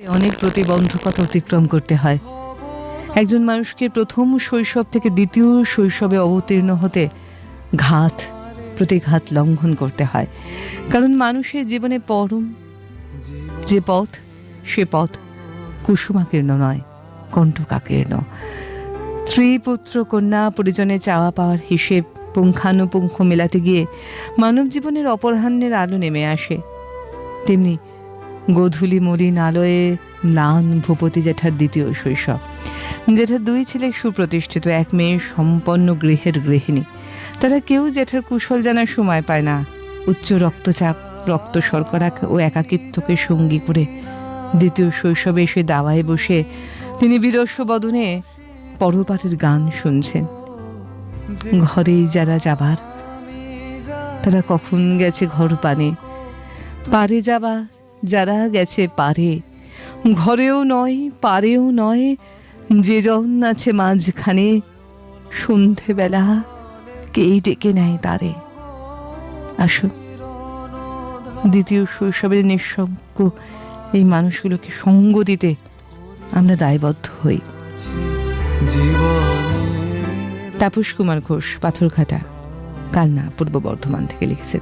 অনেক প্রতিবন্ধকতা অতিক্রম করতে হয়। একজন মানুষকে প্রথম শৈশব থেকে দ্বিতীয় শৈশবে অবতীর্ণ হতে ঘাত, প্রতিঘাত লঙ্ঘন করতে হয়। কারণ মানুষের জীবনে পরম, যে পথ, সে পথ কুসুমাকীর্ণ নয়, কণ্ঠকাকীর্ণ। স্ত্রী পুত্র কন্যা পরিজনে চাওয়া পাওয়ার হিসেব পুঙ্খানুপুঙ্খ মেলাতে গিয়ে মানব জীবনের অপরাহ্নের আলো নেমে আসে। তেমনি গোধূলি মলিন আলোয়ে ম্লান ভূপতি জেঠার দ্বিতীয় শৈশব। জেঠার দুই ছেলে সুপ্রতিষ্ঠিত, এক মেয়ে সম্পন্ন গৃহের গৃহিণী। তারা কেউ জেঠার কুশল জানার সময় পায় না। উচ্চ রক্তচাপ, রক্ত শর্করা ও একাকিত্বকে সঙ্গী করে দ্বিতীয় শৈশবে এসে দাওয়ায় বসে তিনি বদনে পরপাটের গান শুনছেন। ঘরেই যারা যাবার, তারা কখন গেছে ঘর পানে? পারে যাবা যারা গেছে পারে। ঘরেও নয়, পারেও নয়, যে জন আছে মাঝখানে, সন্ধেবেলা কেই ডেকে নেয় তারে। আসুন, দ্বিতীয় শৈশবের নিঃসঙ্গ এই মানুষগুলোকে সঙ্গ দিতে আমরা দায়বদ্ধ হই। তাপস কুমার ঘোষ, পাথরঘাটা, কালনা, পূর্ব বর্ধমান থেকে লিখেছেন।